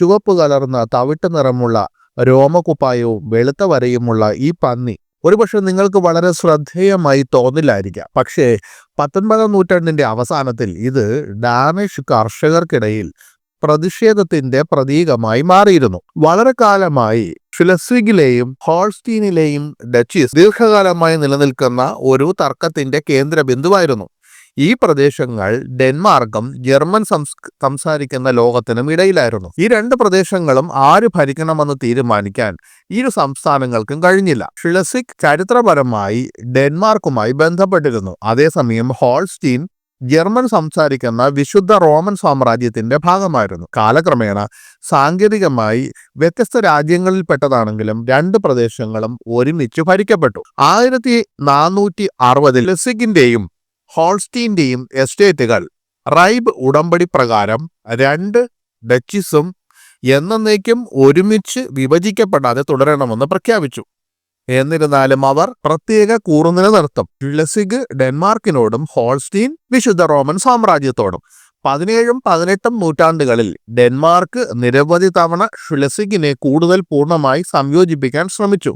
ചുവപ്പ് കലർന്ന തവിട്ട് നിറമുള്ള രോമകുപ്പായവും വെളുത്ത വരയുമുള്ള ഈ പന്നി ഒരുപക്ഷെ നിങ്ങൾക്ക് വളരെ ശ്രദ്ധേയമായി തോന്നില്ലായിരിക്കാം. പക്ഷേ പത്തൊൻപതാം നൂറ്റാണ്ടിന്റെ അവസാനത്തിൽ ഇത് ഡാനിഷ് കർഷകർക്കിടയിൽ പ്രതിഷേധത്തിന്റെ പ്രതീകമായി മാറിയിരുന്നു. വളരെ കാലമായി ഫിലസ്വിഗിലെയും ഹോൾസ്റ്റീനിലെയും ഡച്ചീസ് ദീർഘകാലമായി നിലനിൽക്കുന്ന ഒരു തർക്കത്തിന്റെ കേന്ദ്ര ബിന്ദുവായിരുന്നു ഈ പ്രദേശങ്ങൾ ഡെൻമാർക്കും ജർമ്മൻ സംസ് സംസാരിക്കുന്ന ലോകത്തിനും ഇടയിലായിരുന്നു. ഈ രണ്ട് പ്രദേശങ്ങളും ആര് ഭരിക്കണമെന്ന് തീരുമാനിക്കാൻ ഇരു സംസ്ഥാനങ്ങൾക്കും കഴിഞ്ഞില്ല. ഷിലസിക് ചരിത്രപരമായി ഡെൻമാർക്കുമായി ബന്ധപ്പെട്ടിരുന്നു. അതേസമയം ഹോൾസ്റ്റീൻ ജർമ്മൻ സംസാരിക്കുന്ന വിശുദ്ധ റോമൻ സാമ്രാജ്യത്തിന്റെ ഭാഗമായിരുന്നു. കാലക്രമേണ സാങ്കേതികമായി വ്യത്യസ്ത രാജ്യങ്ങളിൽപ്പെട്ടതാണെങ്കിലും രണ്ട് പ്രദേശങ്ങളും ഒരുമിച്ച് ഭരിക്കപ്പെട്ടു. ആയിരത്തി നാനൂറ്റി അറുപതിൽ ലസിഗിന്റെയും ഹോൾസ്റ്റീന്റെയും എസ്റ്റേറ്റുകൾ. റൈബ് ഉടമ്പടി പ്രകാരം രണ്ട് ഡച്ചിസും എന്നേക്കും ഒരുമിച്ച് വിഭജിക്കപ്പെടാതെ തുടരണമെന്ന് പ്രഖ്യാപിച്ചു. എന്നിരുന്നാലും അവർ പ്രത്യേക കൂറുനില നടത്തും ഷിലസിഗ് ഡെൻമാർക്കിനോടും ഹോൾസ്റ്റീൻ വിശുദ്ധ റോമൻ സാമ്രാജ്യത്തോടും. പതിനേഴും പതിനെട്ടും നൂറ്റാണ്ടുകളിൽ ഡെൻമാർക്ക് നിരവധി തവണ ഷുലസിഗിനെ കൂടുതൽ പൂർണമായി സംയോജിപ്പിക്കാൻ ശ്രമിച്ചു.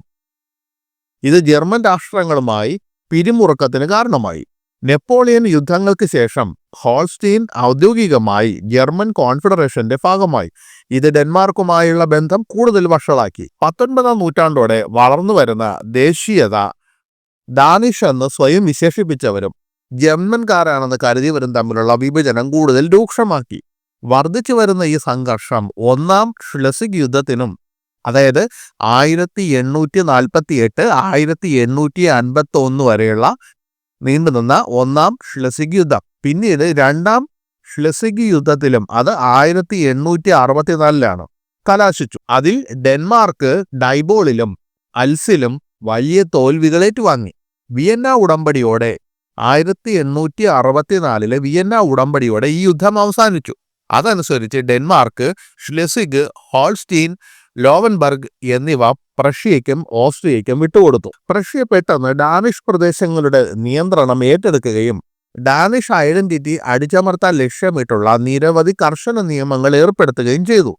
ഇത് ജർമ്മൻ രാഷ്ട്രങ്ങളുമായി പിരിമുറുക്കത്തിന് കാരണമായി. നെപ്പോളിയൻ യുദ്ധങ്ങൾക്ക് ശേഷം ഹോൾസ്റ്റീൻ ഔദ്യോഗികമായി ജർമ്മൻ കോൺഫെഡറേഷന്റെ ഭാഗമായി. ഇത് ഡെൻമാർക്കുമായുള്ള ബന്ധം കൂടുതൽ വഷളാക്കി. പത്തൊൻപതാം നൂറ്റാണ്ടോടെ വളർന്നു വരുന്ന ദേശീയത ഡാനിഷ് എന്ന് സ്വയം വിശേഷിപ്പിച്ചവരും ജർമ്മൻകാരാണെന്ന് കരുതിയവരും തമ്മിലുള്ള വിഭജനം കൂടുതൽ രൂക്ഷമാക്കി. വർദ്ധിച്ചു വരുന്ന ഈ സംഘർഷം ഒന്നാം ഷ്ലസിക് യുദ്ധത്തിനും അതായത് ആയിരത്തി എണ്ണൂറ്റി നാൽപ്പത്തി എട്ട് ആയിരത്തി എണ്ണൂറ്റി അൻപത്തി ഒന്ന് വരെയുള്ള നീണ്ടുനിന്ന ഒന്നാം ഷ്ലസിക് യുദ്ധം പിന്നീട് രണ്ടാം ഷ്ലസിക് യുദ്ധത്തിലും അത് ആയിരത്തി എണ്ണൂറ്റി അറുപത്തിനാലിലാണ് കലാശിച്ചു. അതിൽ ഡെൻമാർക്ക് ഡൈബോളിലും അൽസിലും വലിയ തോൽവികളേറ്റു വാങ്ങി. വിയന്ന ഉടമ്പടിയോടെ ആയിരത്തി എണ്ണൂറ്റി അറുപത്തിനാലിലെ വിയന്ന ഉടമ്പടിയോടെ ഈ യുദ്ധം അവസാനിച്ചു. അതനുസരിച്ച് ഡെൻമാർക്ക് ഷ്ലെസിഗ് ഹോൾസ്റ്റീൻ ലോവൻബർഗ് എന്നിവ പ്രഷ്യയ്ക്കും ഓസ്ട്രിയയ്ക്കും വിട്ടുകൊടുത്തു. പ്രഷ്യ പെട്ടെന്ന് ഡാനിഷ് പ്രദേശങ്ങളുടെ നിയന്ത്രണം ഏറ്റെടുക്കുകയും ഡാനിഷ് ഐഡന്റിറ്റി അടിച്ചമർത്താൻ ലക്ഷ്യമിട്ടുള്ള നിരവധി കർശന നിയമങ്ങൾ ഏർപ്പെടുത്തുകയും ചെയ്തു.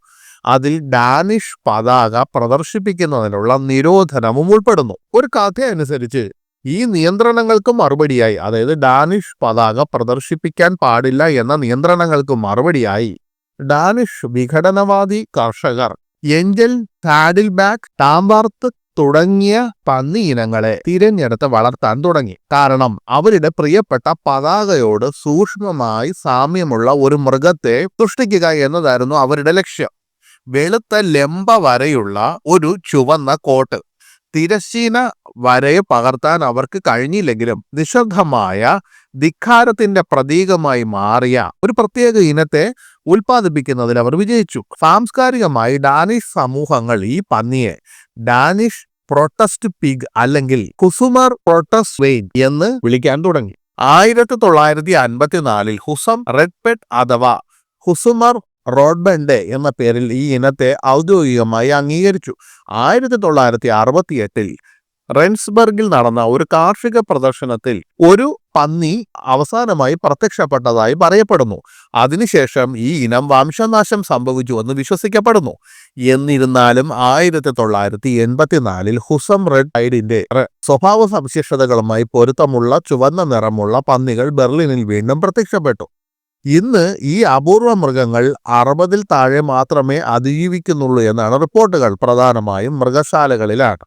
അതിൽ ഡാനിഷ് പതാക പ്രദർശിപ്പിക്കുന്നതിനുള്ള നിരോധനവും ഉൾപ്പെടുന്നു. ഒരു കഥ അനുസരിച്ച് ഈ നിയന്ത്രണങ്ങൾക്ക് മറുപടിയായി അതായത് ഡാനിഷ് പതാക പ്രദർശിപ്പിക്കാൻ പാടില്ല എന്ന നിയന്ത്രണങ്ങൾക്ക് മറുപടിയായി ഡാനിഷ് വിഘടനവാദി കർഷകർ എഞ്ചൽ സാഡിൽ ബാക്ക് ടാമ്പാർത്ത് തുടങ്ങിയ പന്നി ഇനങ്ങളെ തിരഞ്ഞെടുത്ത് വളർത്താൻ തുടങ്ങി. കാരണം അവരുടെ പ്രിയപ്പെട്ട പതാകയോട് സൂക്ഷ്മമായി സാമ്യമുള്ള ഒരു മൃഗത്തെ സൃഷ്ടിക്കുക എന്നതായിരുന്നു അവരുടെ ലക്ഷ്യം. വെളുത്ത ലെമ്പ വരെയുള്ള ഒരു ചുവന്ന കോട്ട്. തിരശ്ചീന വരയെ പകർത്താൻ അവർക്ക് കഴിഞ്ഞില്ലെങ്കിലും നിശബ്ദമായ ധിക്കാരത്തിന്റെ പ്രതീകമായി മാറിയ ഒരു പ്രത്യേക ഇനത്തെ ഉൽപ്പാദിപ്പിക്കുന്നതിൽ അവർ വിജയിച്ചു. സാംസ്കാരികമായി ഡാനിഷ് സമൂഹങ്ങൾ ഈ പന്നിയെ ഡാനിഷ് പ്രൊട്ടസ്റ്റ് പിഗ് അല്ലെങ്കിൽ കുസുമർ പ്രൊട്ടസ്റ്റ് വെയിൻ എന്ന് വിളിക്കാൻ തുടങ്ങി. ആയിരത്തി തൊള്ളായിരത്തി അൻപത്തിനാലിൽ ഹുസം റെഡ് പെറ്റ് അഥവാ ഹുസുമർ റോഡ്ബൻഡെ എന്ന പേരിൽ ഈ ഇനത്തെ ഔദ്യോഗികമായി അംഗീകരിച്ചു. ആയിരത്തി തൊള്ളായിരത്തി അറുപത്തി എട്ടിൽ റെൻസ്ബർഗിൽ നടന്ന ഒരു കാർഷിക പ്രദർശനത്തിൽ ഒരു പന്നി അവസാനമായി പ്രത്യക്ഷപ്പെട്ടതായി പറയപ്പെടുന്നു. അതിനുശേഷം ഈ ഇനം വംശനാശം സംഭവിച്ചു എന്ന് വിശ്വസിക്കപ്പെടുന്നു. എന്നിരുന്നാലും ആയിരത്തി തൊള്ളായിരത്തി എൺപത്തിനാലിൽ ഹുസം റെഡ് ഐഡിന്റെ സ്വഭാവ സവിശേഷതകളുമായി പൊരുത്തമുള്ള ചുവന്ന നിറമുള്ള പന്നികൾ ബെർലിനിൽ വീണ്ടും പ്രത്യക്ഷപ്പെട്ടു. ഇന്ന് ഈ അപൂർവ മൃഗങ്ങൾ അറുപതിൽ താഴെ മാത്രമേ അതിജീവിക്കുന്നുള്ളൂ എന്നാണ് റിപ്പോർട്ടുകൾ. പ്രധാനമായും മൃഗശാലകളിലാണ്.